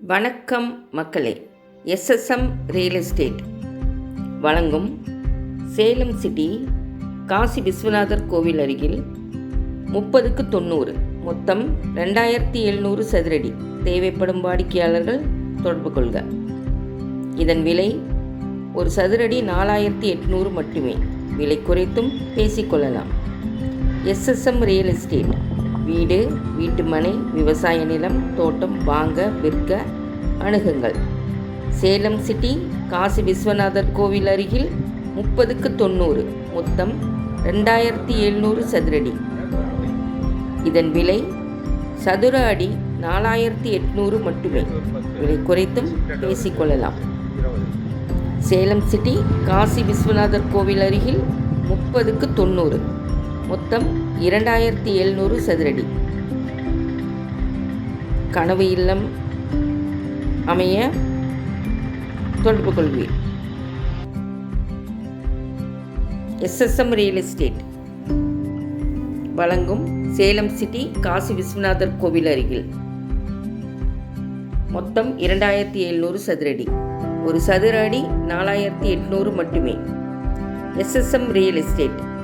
வணக்கம் மக்களே SSM real estate வழங்கும் சேலம் சிட்டி காசி விஸ்வநாதர் கோவில் அருகில் முப்பதுக்கு தொண்ணூறு மொத்தம் ரெண்டாயிரத்தி எழுநூறு சதுரடி தேவைப்படும் வாடிக்கையாளர்கள் தொடர்பு கொள்க. இதன் விலை ஒரு சதுரடி நாலாயிரத்தி எட்நூறு மட்டுமே. விலை குறைத்தும் பேசிக்கொள்ளலாம் எஸ்எஸ்எம் ரியல் எஸ்டேட் வீடு வீட்டுமனை விவசாய நிலம் தோட்டம் வாங்க விற்க அணுகுங்கள். சேலம் சிட்டி காசி விஸ்வநாதர் கோவில் அருகில் முப்பதுக்கு தொண்ணூறு மொத்தம் ரெண்டாயிரத்தி எழுநூறு சதுரடி. இதன் விலை சதுர அடி நாலாயிரத்தி எட்நூறு மட்டுமே. விலை குறைத்தும் பேசிக்கொள்ளலாம். சேலம் சிட்டி காசி விஸ்வநாதர் கோவில் அருகில் முப்பதுக்கு தொண்ணூறு. மொத்தம் இரண்டாயிரத்தி எழுநூறு சதுரடி. கனவு இல்லம் அமைய தொடர்பு கொள்வீர். SSM real estate. வழங்கும் சேலம் சிட்டி காசி விஸ்வநாதர் கோவில் அருகில். மொத்தம் இரண்டாயிரத்தி எழுநூறு சதுரடி. ஒரு சதுர அடி நாலாயிரத்தி எட்நூறு மட்டுமே. SSM real estate.